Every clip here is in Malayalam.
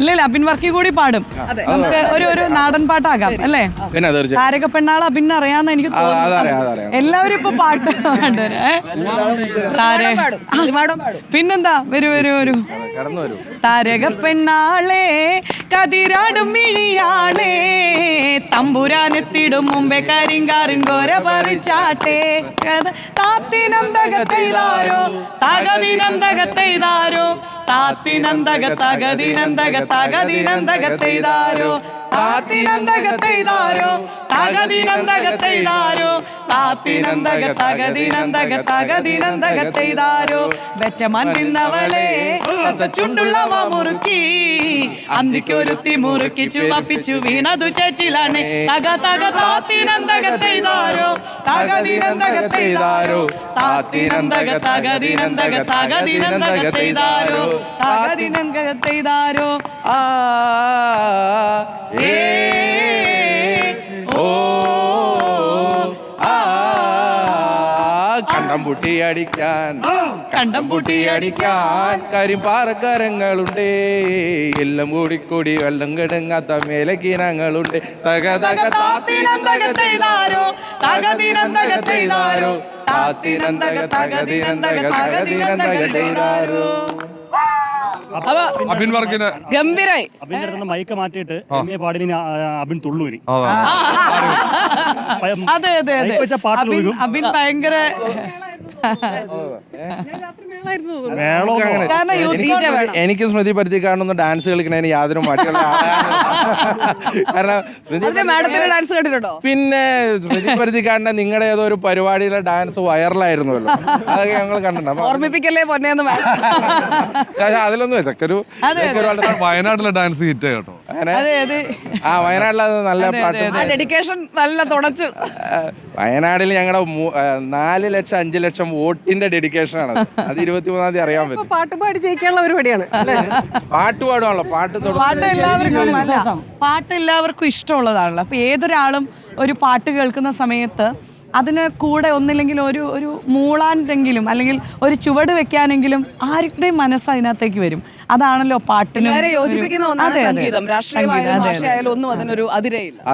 ഇല്ല പിൻവർക്കി അബിൻ വർക്കി കൂടി പാടും. നമുക്ക് ഒരു ഒരു നാടൻ പാട്ടാകാം അല്ലേ? പിന്നെ തീർച്ചയായും. താരക പെണ്ണാൾ അബിൻ അറിയാന്ന് എനിക്ക് തോന്നുന്നു. എല്ലാവരും ഇപ്പൊ പാട്ട് കണ്ടുവരാ പിന്നെന്താ? വരൂ വരൂ വരൂ. താരക പെണ്ണാളെ കതിരാടും മിഴിയാളെ തമ്പുരാനെത്തിടും മുമ്പേ കരിങ്കാറിൻ കോര പറിച്ചാട്ടെ. താത്തിനന്തകത്തെയ്താരോ തകതിനന്തകത്തെയ്താരോ താത്തിനന്തക തകതിനന്തക തകതിനന്തകത്തെയ്താരോ താത്തിനന്തകത്തെയ്താരോ? തകതിനന്തകത്തെയ്താരോ? താത്തിനന്തക തകതിനന്തക തകതിനന്തകത്തെയ്താരോ വെറ്റമാൻ നിന്നവളെ തത്ത ചുണ്ടുള്ളവ മുറുക്കി. അന്തിക്കൊരുത്തി മുറുക്കി ചുവപ്പിച്ചു വീണതു ചേച്ചിലാണ്. തക തക താത്തിനന്തകത്തെയ്താരോ? തകതിനന്തകത്തെയ്താരോ? താത്തിനന്തക തകതിനന്തക തകതിനന്തകത്തെയ്താരോ തകതിനന്തകത്തെയ്താരോ? ആ ഏ ഓ ആ കണ്ടം പൊട്ടി അടിക്കാൻ കണ്ടം പൊട്ടി അടിക്കാൻ കരിമ്പാറക്കരങ്ങളുണ്ട് എല്ലാം കൂടി കൂടി വെള്ളം കിടങ്ങാത്ത മേലക്കീനങ്ങളുണ്ട് തക തക താത്തിനന്തകത്തെയ്താരോ തകതിനന്തകത്തെയ്താരോ താത്തിനന്തക തകതിനന്തക തകതിനന്തകത്തെയ്താരോ അപ്പൊ അബിൻ വർക്കിന് ഗംഭീരായി. അബിന്റെ അടുത്ത് മൈക്ക് മാറ്റിയിട്ട് എന്നെ പാടിനി അബിൻ തുള്ളൂരി അതെ അതെ അതെ. പാട്ടിൽ അബിൻ ഭയങ്കര കാരണം എനിക്ക് എനിക്ക് സ്മൃതി പരുത്തി കാണുന്ന ഡാൻസ് കളിക്കണതിന് യാതൊരു മാറ്റമുള്ള കാരണം സ്മൃതി അതിന്റെ മാഡത്തിന്റെ ഡാൻസ് പിന്നെ സ്മൃതി പരുത്തി കാണുന്ന നിങ്ങളുടെ ഏതോ ഒരു പരിപാടിയിലെ ഡാൻസ് വൈറലായിരുന്നല്ലോ. അതൊക്കെ ഞങ്ങൾ കണ്ടിട്ടുണ്ട്. അപ്പൊ ഓർമ്മിപ്പിക്കല്ലേ പൊന്നേന്ന് മാഡം? പക്ഷേ അതിലൊന്നും ഇതൊക്കെ ഒരു ഇതൊക്കെ ഒരു വളരെ- വയനാട്ടിലെ ഡാൻസ് ഹിറ്റ് കേട്ടോ. ആ വയനാട്ടിലത് നല്ല പാട്ട്. ആ ഡെഡിക്കേഷൻ നല്ല തുടച്ചു. വയനാടിൽ ഞങ്ങളുടെ നാല് ലക്ഷം അഞ്ച് ലക്ഷം വോട്ടിന്റെ ഡെഡിക്കേഷൻ ആണ് അത് ഇരുപത്തി മൂന്നാം തീയതി അറിയാൻ പറ്റും. പാട്ട് പാടി ജയിക്കാനുള്ള പരിപാടിയാണ് പാട്ട് പാടുവാണല്ലോ. പാട്ട് പാട്ട് എല്ലാവർക്കും അല്ല പാട്ട് എല്ലാവർക്കും ഇഷ്ടമുള്ളതാണല്ലോ. അപ്പൊ ഏതൊരാളും ഒരു പാട്ട് കേൾക്കുന്ന സമയത്ത് അതിന് കൂടെ ഒന്നില്ലെങ്കിൽ ഒരു ഒരു മൂളാനെങ്കിലും അല്ലെങ്കിൽ ഒരു ചുവട് വെക്കാനെങ്കിലും ആരുടെയും മനസ്സ് അതിനകത്തേക്ക് വരും? അതാണല്ലോ പാട്ടിന്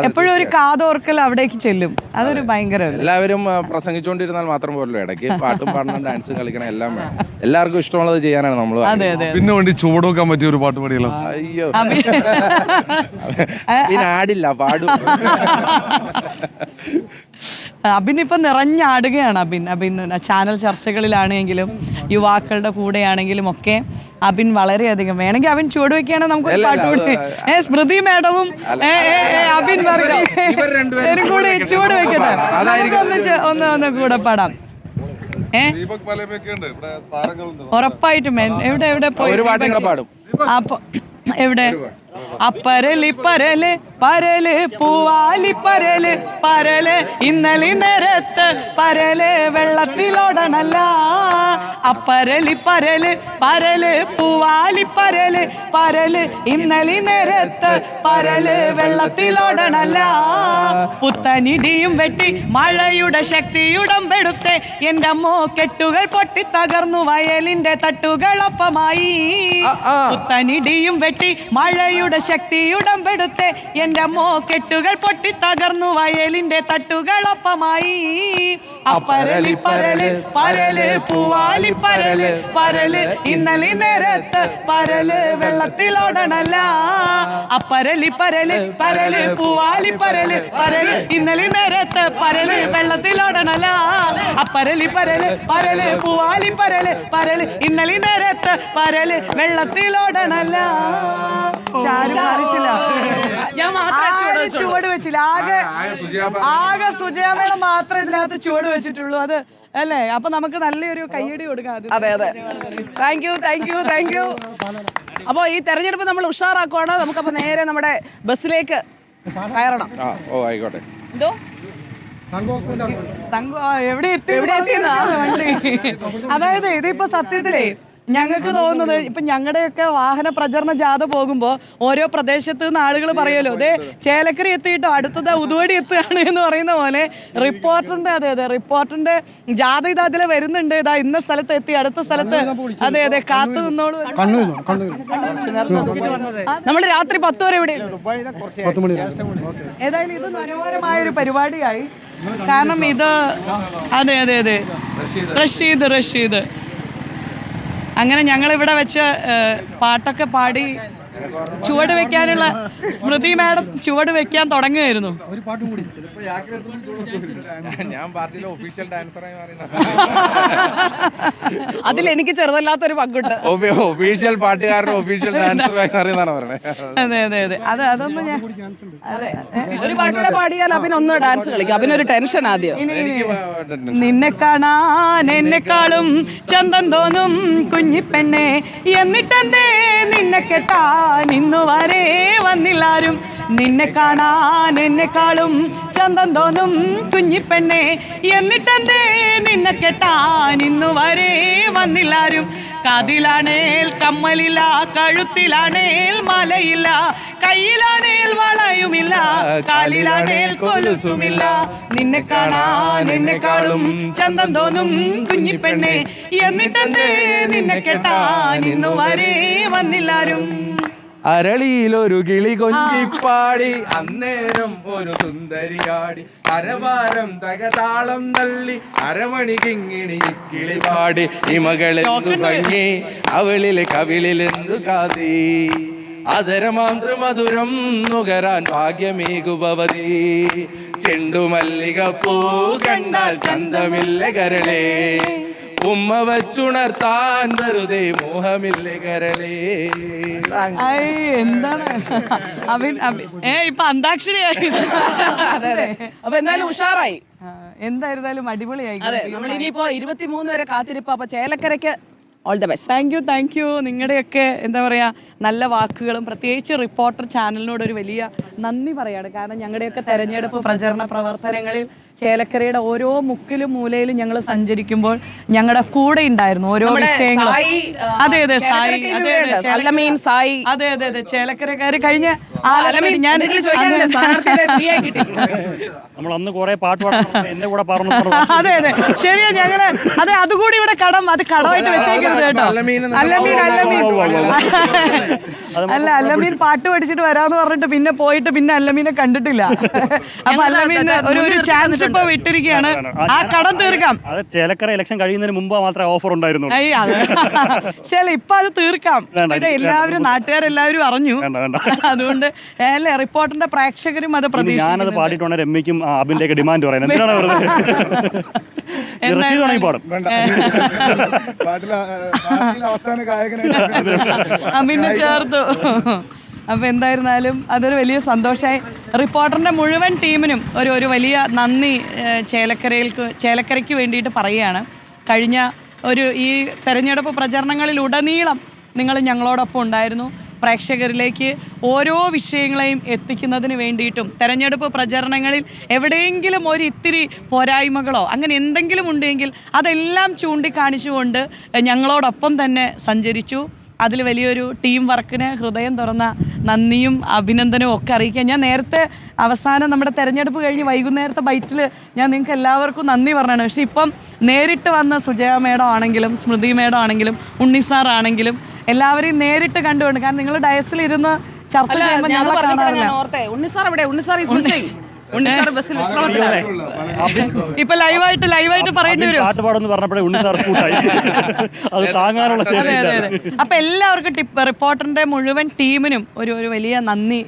എപ്പോഴും ഒരു കാതോർക്കൽ അവിടേക്ക് ചെല്ലും. അതൊരു ഭയങ്കര എല്ലാവരും പ്രസംഗിച്ചോണ്ടിരുന്നാൽ പ്രസംഗിച്ചുകൊണ്ടിരുന്നാൽ മാത്രം പോരല്ലോ. ഇടയ്ക്ക് പാട്ടും പാടണം ഡാൻസും കളിക്കണം എല്ലാം എല്ലാവർക്കും ഇഷ്ടമുള്ളത് ചെയ്യാനാണ് നമ്മൾ പിന്നെ വേണ്ടി ചുവട് വെക്കാൻ പറ്റിയ ഒരു പാട്ട് പാടിയല്ലോ. അയ്യോ. പിന്നെ ആടില്ല പാടും. അബിൻ ഇപ്പം നിറഞ്ഞാടുകയാണ് അബിൻ. അബിൻ ചാനൽ ചർച്ചകളിലാണെങ്കിലും യുവാക്കളുടെ കൂടെയാണെങ്കിലും ഒക്കെ അബിൻ വളരെയധികം. വേണമെങ്കിൽ അബിൻ ചുവട് വെക്കുകയാണെങ്കിൽ നമുക്ക് ഒരു പാട്ട് കൂടി. ഏ സ്മൃതി മേഡവും അബിൻ വർഗീ കൂടെ രണ്ടുപേരും ഇവരും കൂടി ചുവട് വെക്കട്ടെ. അതായിരിക്കും. ഒന്ന് ഒന്ന് ഒന്ന് കൂടെ പാടാം. ഉറപ്പായിട്ടും. എവിടെ എവിടെ പോയി ഒരു പാട്ട് പാടും. അപ്പൊ എവിടെ? അപ്പരലി പരൽ പരൽ പൂവാലി പരൽ പരൽ ഇന്നലെ നേരത്ത് പരൽ വെള്ളത്തിലോടണല്ല അപ്പരലി പരൽ പരൽ പൂവാലി പരൽ പരൽ ഇന്നലെ നേരത്ത് പരൽ വെള്ളത്തിലോടണല്ല പുത്തനിടിയും വെട്ടി മഴയുടെ ശക്തിയുടമ്പെടുത്തെ എന്റെ അമ്മോ കെട്ടുകൾ പൊട്ടി തകർന്നു വയലിന്റെ തട്ടുകളൊപ്പമായി. പുത്തനിടിയും വെട്ടി മഴയുടെ ശക്തിയുടമ്പെടുത്തെ എന്റെ അമ്മോ കെട്ടുകൾ പൊട്ടി തകർന്നു വയലിന്റെ തട്ടുകളൊപ്പമായി. അപ്പരലി പരൽ പരൽ പൂവാലി പരൽ പരൽ ഇന്നലെ നേരത്ത് പരൽ വെള്ളത്തിലോടണല്ല. അപ്പരലി പരൽ പരൽ പൂവാലി പരൽ പരൽ ഇന്നലെ നേരത്ത് പരൽ വെള്ളത്തിലോടണല്ല. അപ്പരലി പരൽ പരൽ പൂവാലി പരൽ പരൽ ഇന്നലെ നേരത്ത് പരൽ വെള്ളത്തിലോടണല്ല. ചുവട് വെച്ചില്ല. ആകെ ആകെ സുജയമേള മാത്രമേ ഇതിനകത്ത് ചുവട് വെച്ചിട്ടുള്ളൂ. അത് അല്ലേ? അപ്പൊ നമുക്ക് നല്ലൊരു കയ്യടി കൊടുക്കാം അത് അതെ. Thank you thank you thank you അപ്പോൾ ഈ തെരഞ്ഞെടുപ്പ് നമ്മൾ ഉഷാറാക്കുവാണ്. നമുക്കപ്പോൾ നേരെ നമ്മുടെ ബസ്സിലേക്ക് കയറണം. ഓ ആയിക്കോട്ടെ. എന്തോ? എവിടെ എത്തി. അതായത് ഇതിപ്പോ സത്യത്തിലേ ഞങ്ങൾക്ക് തോന്നുന്നത് ഇപ്പൊ ഞങ്ങളുടെയൊക്കെ വാഹന പ്രചരണ ജാഥ പോകുമ്പോ ഓരോ പ്രദേശത്ത് നിന്ന് ആളുകൾ പറയുമല്ലോ അതെ ചേലക്കരി എത്തിയിട്ടോ? അടുത്തത് ഉതുവടി എത്തുകയാണ് എന്ന് പറയുന്ന പോലെ റിപ്പോർട്ടറിന്റെ അതെ അതെ റിപ്പോർട്ടറിന്റെ ജാഥ ഇതാ അതിലെ വരുന്നുണ്ട്. ഇതാ ഇന്ന സ്ഥലത്ത് എത്തി അടുത്ത സ്ഥലത്ത് അതെ അതെ കാത്തു നിന്നോളൂ. നമ്മൾ രാത്രി പത്ത് വരെ ഇവിടെ ഏതായാലും ഇത് മനോഹരമായ ഒരു പരിപാടിയായി. കാരണം ഇത് അതെ അതെ അതെ. റഷീദ് റഷീദ്. അങ്ങനെ ഞങ്ങളിവിടെ വെച്ച് പാട്ടൊക്കെ പാടി ചുവട് വെക്കാനുള്ള സ്മൃതി മാഡം ചുവട് വെക്കാൻ തുടങ്ങുമായിരുന്നു ഞാൻ പാർട്ടിയിലെ ഒഫീഷ്യൽ ഡാൻസറായി അതിൽ എനിക്ക് ചെറുതല്ലാത്തൊരു പങ്കുണ്ട്. ഒഫീഷ്യൽ പാട്ടുകാരുടെ ഒഫീഷ്യൽ ഡാൻസറായി മാറിയെന്നാണ് പറയുന്നത് അതെ അതെ അതെ. അത് അതൊന്നും ഞാൻ അതെ. ഒരു പാട്ടുകൂടെ പാടിയാൽ അവനൊന്ന് ഡാൻസ് കളിക്കും. അഭിനൊരു ടെൻഷൻ ആദ്യം. നിന്നെ കാണാൻ എന്നെക്കാളും ചന്തം തോന്നും കുഞ്ഞിപ്പെണ്ണെ. എന്നിട്ടെന്തേ നിന്നെ കെട്ടാൻ ഇന്നു വരെ വന്നില്ലാരും. നിന്നെ കാണാൻ എന്നെക്കാളും ചന്തം തോന്നും കുഞ്ഞിപ്പെണ്ണെ. എന്നിട്ടെന്തേ നിന്നെ കെട്ടാൻ ഇന്നു വരെ വന്നില്ലാരും. കതിലാണേൽ കമ്മലില്ല കഴുത്തിലാണേൽ മലയില്ല. കയ്യിലാണേൽ വളയുമില്ല കാലിലാണേൽ കൊലുസുമില്ല. നിന്നെ കാണാൻ എന്നെക്കാളും ചന്തം തോന്നും കുഞ്ഞിപ്പെണ്ണെ. എന്നിട്ടെന്തേ നിന്നെ കെട്ടാൻ ഇന്നു വരെ വന്നില്ലാരും. അരളിയിലൊരു കിളി കൊഞ്ചിപ്പാടി അന്നേരം ഒരു സുന്ദരിയാടി അരവാരം തകതാളം തള്ളി. അരമണി കിങ്ങിണി കിളി പാടി. ഇമകളെന്തു ഭംഗി അവളിലെ കവിളിലെന്തു കാതി. അതരമാന്തൃ മധുരം നുകരാൻ ഭാഗ്യമേകുപവതി. ചെണ്ടുമല്ലിക പൂ കണ്ടാൽ ചന്തമില്ല കരളേ. ഉമ്മ വച്ചുണർത്താൻ വെറുതെ മോഹമില്ലേ കരളേ? എന്താണ്? അഭി ഏ ഇപ്പൊ അന്താക്ഷരിയായി. അപ്പൊ എന്തായാലും ഉഷാറായി. എന്തായിരുന്നാലും അടിപൊളിയായി. അതെ നമ്മൾ ഇനിയിപ്പോ ഇരുപത്തിമൂന്ന് വരെ കാത്തിരിപ്പ്. അപ്പൊ ചേലക്കരയ്ക്ക് all the best thank you thank you നിങ്ങളുടെയൊക്കെ എന്താ പറയുക നല്ല വാക്കുകളും പ്രത്യേകിച്ച് റിപ്പോർട്ടർ ചാനലിനോട് ഒരു വലിയ നന്ദി പറയാണ്. കാരണം ഞങ്ങളുടെയൊക്കെ തെരഞ്ഞെടുപ്പ് പ്രചരണ പ്രവർത്തനങ്ങളിൽ ചേലക്കരയുടെ ഓരോ മുക്കിലും മൂലയിലും ഞങ്ങൾ സഞ്ചരിക്കുമ്പോൾ ഞങ്ങളുടെ കൂടെ ഉണ്ടായിരുന്നു ഓരോ വിഷയങ്ങളും. അതെ അതെ സായി അതെ. അതെ സായി. അതെ അതെ അതെ ചേലക്കരക്കാര് കഴിഞ്ഞ ഞാൻ. നമ്മൾ അന്ന് കുറെ പാട്ട് എന്റെ കൂടെ പറഞ്ഞു അതെ അതെ. ശരിയാ ഞങ്ങൾ അതെ അതുകൂടി ഇവിടെ കടം അത് കടമായിട്ട് വെച്ചേക്കരുത് കേട്ടോ. അല്ലമീൻ അല്ലമീൻ അല്ല അല്ലമീൻ പാട്ട് പഠിച്ചിട്ട് വരാന്ന് പറഞ്ഞിട്ട് പിന്നെ പോയിട്ട് പിന്നെ അല്ലമീനെ കണ്ടിട്ടില്ല. അപ്പൊ അല്ലമീൻ ഒരു ഒരു ചാൻസ് ഇപ്പൊ വിട്ടിരിക്കുകയാണ്. ആ കടം തീർക്കാം. അത് ചേലക്കര ഇലക്ഷൻ കഴിയുന്നതിന് മുമ്പ് മാത്രമേ ഓഫർ ഉണ്ടായിരുന്നു ശരി ഇപ്പൊ അത് തീർക്കാം. ഇത് എല്ലാവരും നാട്ടുകാരെല്ലാവരും അറിഞ്ഞു. അതുകൊണ്ട് അല്ലേ റിപ്പോർട്ടിന്റെ പ്രേക്ഷകരും അത് പ്രതീക്ഷിച്ചു ഞാനത് പാടിയിട്ടുണ്ടെ. രമ്യക്കും അബിന്റെ ഡിമാൻഡ് പറയുന്നത് റഷീദ് പാടും. ചേർത്തു. അപ്പൊ എന്തായിരുന്നാലും അതൊരു വലിയ സന്തോഷമായി റിപ്പോർട്ടറിന്റെ മുഴുവൻ ടീമിനും ഒരു ഒരു വലിയ നന്ദി ചേലക്കരയിൽക്ക് ചേലക്കരയ്ക്ക് വേണ്ടിയിട്ട് പറയുകയാണ്. കഴിഞ്ഞ ഒരു ഈ തെരഞ്ഞെടുപ്പ് പ്രചരണങ്ങളിൽ ഉടനീളം നിങ്ങൾ ഞങ്ങളോടൊപ്പം ഉണ്ടായിരുന്നു. പ്രേക്ഷകരിലേക്ക് ഓരോ വിഷയങ്ങളെയും എത്തിക്കുന്നതിന് വേണ്ടിയിട്ടും തെരഞ്ഞെടുപ്പ് പ്രചരണങ്ങളിൽ എവിടെയെങ്കിലും ഒരു ഇത്തിരി പോരായ്മകളോ അങ്ങനെ എന്തെങ്കിലും ഉണ്ടെങ്കിൽ അതെല്ലാം ചൂണ്ടിക്കാണിച്ചുകൊണ്ട് ഞങ്ങളോടൊപ്പം തന്നെ സഞ്ചരിച്ചു. അതിൽ വലിയൊരു ടീം വർക്കിന് ഹൃദയം തുറന്ന നന്ദിയും അഭിനന്ദനവും ഒക്കെ അറിയിക്കാം. ഞാൻ നേരത്തെ അവസാനം നമ്മുടെ തെരഞ്ഞെടുപ്പ് കഴിഞ്ഞ് വൈകുന്നേരത്തെ ബൈറ്റിൽ ഞാൻ നിങ്ങൾക്ക് എല്ലാവർക്കും നന്ദി പറഞ്ഞാണ്. പക്ഷേ ഇപ്പം നേരിട്ട് വന്ന സുജയ മേഡം ആണെങ്കിലും സ്മൃതി മേഡം ആണെങ്കിലും ഉണ്ണിസാർ ആണെങ്കിലും എല്ലാവരെയും നേരിട്ട് കണ്ടുകൊണ്ട്. കാരണം നിങ്ങൾ ഡയസിൽ ഇരുന്ന് ചർച്ച ചെയ്യുമ്പോൾ ഇപ്പൊ ലൈവായിട്ട് ലൈവായിട്ട് പറയേണ്ടി വരും. പാട്ട് പറഞ്ഞപ്പോഴേ ഉണ്ണി സാർ സ്കൂട്ടായി. അത് താങ്ങാനുള്ള അപ്പൊ എല്ലാവർക്കും ടിപ്പ് റിപ്പോർട്ടറിന്റെ മുഴുവൻ ടീമിനും ഒരു ഒരു വലിയ നന്ദി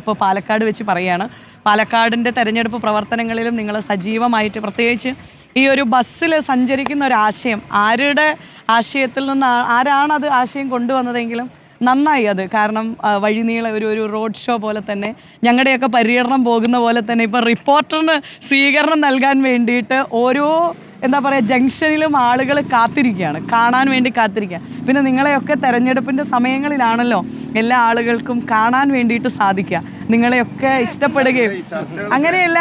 ഇപ്പൊ പാലക്കാട് വെച്ച് പറയാണ്. പാലക്കാടിന്റെ തെരഞ്ഞെടുപ്പ് പ്രവർത്തനങ്ങളിലും നിങ്ങൾ സജീവമായിട്ട് പ്രത്യേകിച്ച് ഈ ഒരു ബസ്സിൽ സഞ്ചരിക്കുന്ന ഒരു ആശയം ആരുടെ ആശയത്തിൽ നിന്ന് ആരാണ് ആരാണത് ആശയം കൊണ്ടുവന്നതെങ്കിലും നന്നായി അത്. കാരണം വഴിനീള ഒരു ഒരു റോഡ് ഷോ പോലെ തന്നെ ഞങ്ങളുടെയൊക്കെ പര്യടനം പോകുന്ന പോലെ തന്നെ ഇപ്പം റിപ്പോർട്ടറിന് സ്വീകരണം നൽകാൻ വേണ്ടിയിട്ട് ഓരോ എന്താ പറയുക ജംഗ്ഷനിലും ആളുകൾ കാത്തിരിക്കുകയാണ്. കാണാൻ വേണ്ടി കാത്തിരിക്കുക. പിന്നെ നിങ്ങളെയൊക്കെ തെരഞ്ഞെടുപ്പിന്റെ സമയങ്ങളിലാണല്ലോ എല്ലാ ആളുകൾക്കും കാണാൻ വേണ്ടിയിട്ട് സാധിക്കുക. നിങ്ങളെയൊക്കെ ഇഷ്ടപ്പെടുകയും അങ്ങനെയല്ല.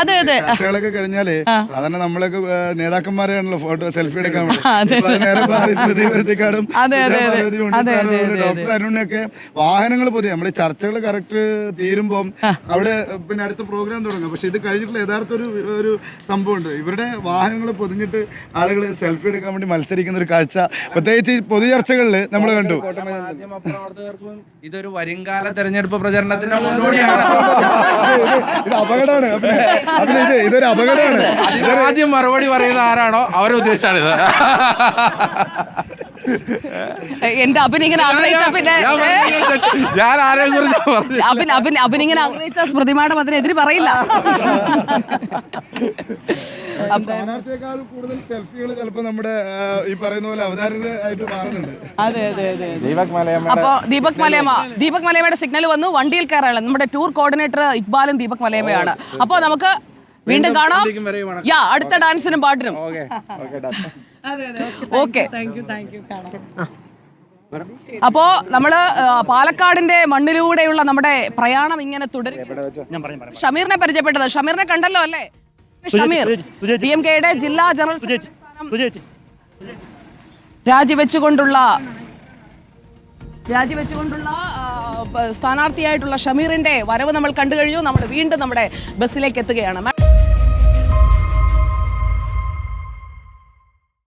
അതെ അതെ. ചർച്ചകളൊക്കെ കഴിഞ്ഞാൽ സാധാരണ നമ്മളൊക്കെ നേതാക്കന്മാരെയാണല്ലോ ഫോട്ടോ സെൽഫി എടുക്കാൻ ഡോക്ടർ അരുണിനൊക്കെ വാഹനങ്ങൾ പുതിയ. നമ്മൾ ചർച്ചകൾ കറക്റ്റ് തീരുമ്പോ അവിടെ പിന്നെ അടുത്ത പ്രോഗ്രാം തുടങ്ങും. പക്ഷെ ഇത് കഴിഞ്ഞിട്ടുള്ള യഥാർത്ഥ ഒരു ഒരു സംഭവമുണ്ട്. ഇവരുടെ വാഹനങ്ങൾ പൊതിഞ്ഞിട്ട് ആളുകൾ സെൽഫി എടുക്കാൻ വേണ്ടി മത്സരിക്കുന്ന ഒരു കാഴ്ച. പ്രത്യേകിച്ച് പൊതുചർച്ചകളിൽ നമ്മൾ കണ്ടു. ഇതൊരു വരുംകാല തെരഞ്ഞെടുപ്പ് പ്രചരണത്തിന്റെ ഇത് അപകടമാണ്. അഭിനയ, ഇത് ഇതൊരു അപകടമാണ്. ആദ്യം മറുപടി പറയുന്ന ആരാണോ? അവരെ ഉദ്ദേശിച്ചാണിത്. എന്റെ അഭിനിങ്ങനെ ആഗ്രഹിച്ച പിന്നെ ഞാൻ ആരെ തെറ്റ്. ഞാൻ ആരെയും കുറിച്ച് പറഞ്ഞു അഭിൻ അഭിൻ അഭിനിങ്ങനെ ആഗ്രഹിച്ച സ്മൃതി മാഡം അതിനെതിരെ പറയില്ല. അപ്പൊ കൂടുതൽ സെൽഫികൾ നമ്മുടെ ഈ പറയുന്ന പോലെ അവതാരകരായിട്ട് മാറുന്നുണ്ട്. അതെ അതെ അതെ ദീപക് മലയമ്മ അപ്പോ ദീപക് മലയമ്മ ദീപക് മലയമ്മയുടെ സിഗ്നൽ വന്നു. വണ്ടിയിൽ കയറാനുള്ള നമ്മുടെ ടൂർ കോർഡിനേറ്റർ ഇക്ബാലും ദീപക് മലയമ്മയാണ്. അപ്പോ നമുക്ക് വീണ്ടും കാണാം. യാ അടുത്ത ഡാൻസിനും പാട്ടിനും. ഓക്കെ അപ്പോ നമ്മൾ പാലക്കാടിന്റെ മണ്ണിലൂടെയുള്ള നമ്മുടെ പ്രയാണം ഇങ്ങനെ തുടരും. ഞാൻ പറഞ്ഞു പറയാം ഷമീറിനെ പരിചയപ്പെട്ടത്. ഷമീറിനെ കണ്ടല്ലോ അല്ലേ? ഷമീർ. ഡി എം കെയുടെ ജില്ലാ ജനറൽ രാജിവെച്ചുകൊണ്ടുള്ള രാജിവെച്ചുകൊണ്ടുള്ള സ്ഥാനാർത്ഥിയായിട്ടുള്ള ഷമീറിന്റെ വരവ് നമ്മൾ കണ്ടു കഴിഞ്ഞു. നമ്മൾ വീണ്ടും നമ്മുടെ ബസ്സിലേക്ക് എത്തുകയാണ്.